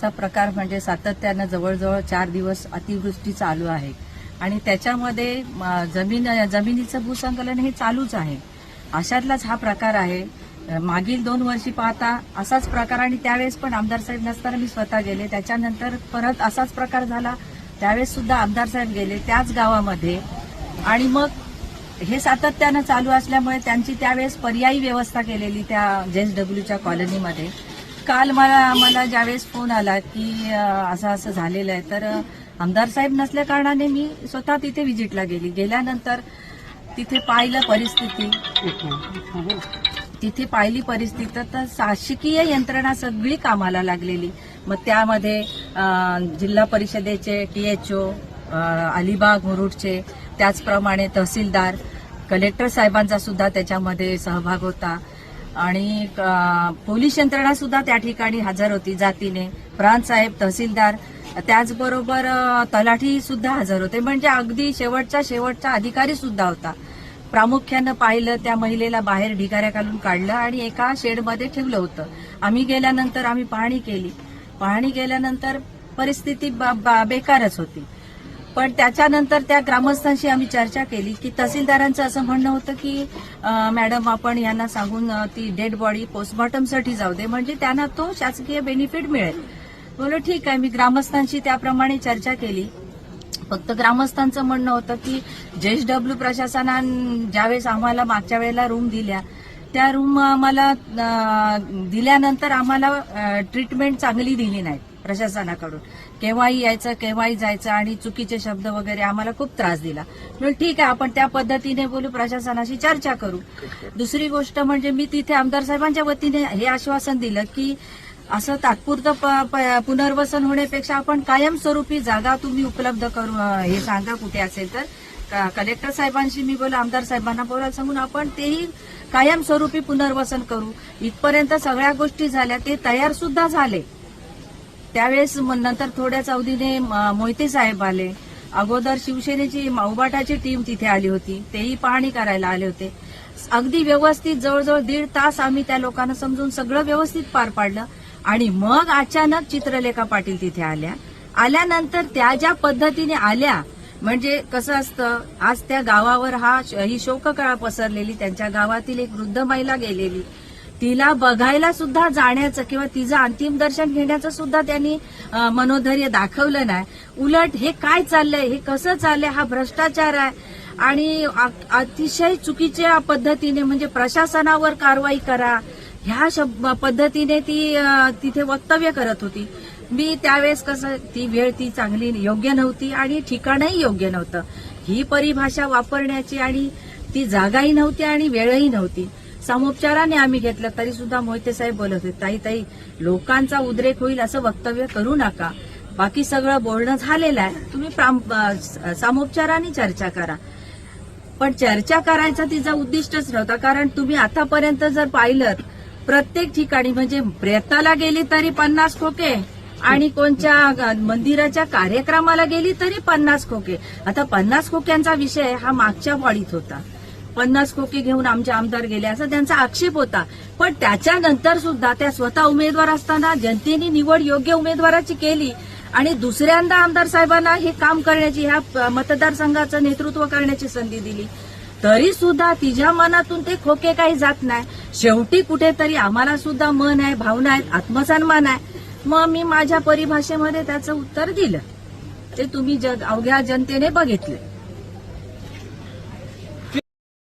चा प्रकार म्हणजे सातत्यानं जवळजवळ चार दिवस अतिवृष्टी चालू आहे. आणि त्याच्यामध्ये जमीन जमिनीचं भूसंकलन हे चालूच आहे. अशातलाच हा प्रकार आहे. मागील दोन वर्षी पाहता असाच प्रकार आणि त्यावेळेस पण आमदार साहेब नसताना मी स्वतः गेले. त्याच्यानंतर परत असाच प्रकार झाला. त्यावेळेस सुद्धा आमदार साहेब गेले त्याच गावामध्ये. आणि मग हे सातत्यानं चालू असल्यामुळे त्यांची त्यावेळेस पर्यायी व्यवस्था केलेली त्या जेएसडब्ल्यूच्या कॉलनीमध्ये. काल मला मला ज्यावेळेस फोन आला की असं असं झालेलं आहे तर आमदार साहेब नसल्या कारणाने मी स्वतः तिथे व्हिजिटला गेली. गेल्यानंतर तिथे पाहिलं परिस्थिती. तिथे पाहिली परिस्थिती तर शासकीय यंत्रणा सगळी कामाला लागलेली. मग त्यामध्ये जिल्हा परिषदेचे टीएचओ अलिबाग मुरुडचे त्याचप्रमाणे तहसीलदार कलेक्टर साहेबांचा सुद्धा त्याच्यामध्ये सहभाग होता. आणि पोलीस यंत्रणा सुद्धा त्या ठिकाणी हजर होती जातीने. प्रांत साहेब तहसीलदार. त्याचबरोबर तलाठी सुद्धा हजर होते. म्हणजे अगदी शेवटचा शेवटचा अधिकारी सुद्धा होता. प्रामुख्यानं पाहिलं त्या महिलेला बाहेर ढिगाऱ्या घालून काढलं आणि एका शेडमध्ये ठेवलं होतं. आम्ही गेल्यानंतर आम्ही पाहणी केली. पाहणी केल्यानंतर परिस्थिती बा- बा- बेकारच होती. पण त्याच्यानंतर त्या ग्रामस्थांशी आम्ही चर्चा केली की तहसीलदारांचं असं म्हणणं होतं की मॅडम आपण यांना सांगून ती डेड बॉडी पोस्टमॉर्टमसाठी जाऊ दे. म्हणजे त्यांना तो शासकीय बेनिफिट मिळेल. बोलो ठीक आहे. मी ग्रामस्थांशी त्याप्रमाणे चर्चा केली. फक्त ग्रामस्थांचं म्हणणं होतं की जेएसडब्ल्यू प्रशासनानं ज्यावेळेस आम्हाला मागच्या वेळेला रूम दिल्या त्या रूम आम्हाला दिल्यानंतर आम्हाला ट्रीटमेंट चांगली दिली नाही प्रशासनाकडून. केव्हाही यायचं केव्हाही जायचं आणि चुकीचे शब्द वगैरे आम्हाला खूप त्रास दिला. म्हणून ठीक आहे आपण त्या पद्धतीने बोलू प्रशासनाशी चर्चा करू. दुसरी गोष्ट म्हणजे मी तिथे आमदार साहेबांच्या वतीने हे आश्वासन दिलं की असं तात्पुरतं प- प- पुनर्वसन होण्यापेक्षा आपण कायमस्वरूपी जागा तुम्ही उपलब्ध करू हे सांगा कुठे असेल तर. कलेक्टर साहेबांशी मी बोला आमदार साहेबांना बोला सांगून आपण तेही कायमस्वरूपी पुनर्वसन करू. इथपर्यंत सगळ्या गोष्टी झाल्या ते तयार सुद्धा झाले. त्यावेळेस मग नंतर थोड्याच अवधीने म- मोहिते साहेब आले. अगोदर शिवसेनेची उबाटाची टीम तिथे आली होती. तेही पाहणी करायला आले होते. अगदी व्यवस्थित जवळजवळ दीड तास आम्ही त्या लोकांना समजून सगळं व्यवस्थित पार पाडलं. आणि मग अचानक चित्रलेखा पाटील तिथे आल्या. आल्यानंतर त्या ज्या पद्धतीने आल्या म्हणजे कसं असतं आज त्या गावावर हा ही शोककळा पसरलेली त्यांच्या गावातील एक वृद्ध महिला गेलेली. तिला बघायला सुद्धा जाण्याचं किंवा तिचं अंतिम दर्शन घेण्याचं सुद्धा त्यांनी मनोधैर्य दाखवलं नाही. उलट हे काय चाललंय हे कसं चाललंय हा भ्रष्टाचार आहे. आणि अतिशय चुकीच्या पद्धतीने म्हणजे प्रशासनावर कारवाई करा. ह्या शब पद्धतीने ती तिथे वक्तव्य करत होती. मी त्यावेळेस कसं ती वेळ ती चांगली योग्य नव्हती आणि ठिकाणही योग्य नव्हतं. ही परिभाषा वापरण्याची आणि ती जागाही नव्हती आणि वेळही नव्हती. सामोपचाराने आम्ही घेतलं तरी सुद्धा मोहिते साहेब बोलत होते ताई ताई लोकांचा उद्रेक होईल असं वक्तव्य करू नका. बाकी सगळं बोलणं झालेलं आहे. तुम्ही प्राम- सामोपचाराने चर्चा करा. पण चर्चा करायचा तिचा उद्दिष्टच नव्हता कारण तुम्ही आतापर्यंत जर पाहिलं प्रत्येक ठिकाणी म्हणजे प्रेताला गेली तरी पन्नास खोके आणि कोणत्या मंदिराच्या कार्यक्रमाला गेली तरी पन्नास खोके. आता पन्नास खोक्यांचा विषय हा मागच्या वाढीत होता. पन्नास खोके घेऊन आमचे आमदार गेले असा त्यांचा आक्षेप होता. पण त्याच्यानंतर सुद्धा त्या स्वतः उमेदवार असताना जनतेने निवड योग्य उमेदवाराची केली आणि दुसऱ्यांदा आमदार साहेबांना हे काम करण्याची ह्या प- मतदारसंघाचं नेतृत्व करण्याची संधी दिली. तरी सुद्धा तिच्या मनातून ते खोके काही जात नाही. शेवटी कुठेतरी आम्हाला सुद्धा मन आहे भावना आहेत आत्मसन्मान आहे. मग मी माझ्या परिभाषेमध्ये त्याचं उत्तर दिलं. ते तुम्ही जग अवघ्या जनतेने बघितलं.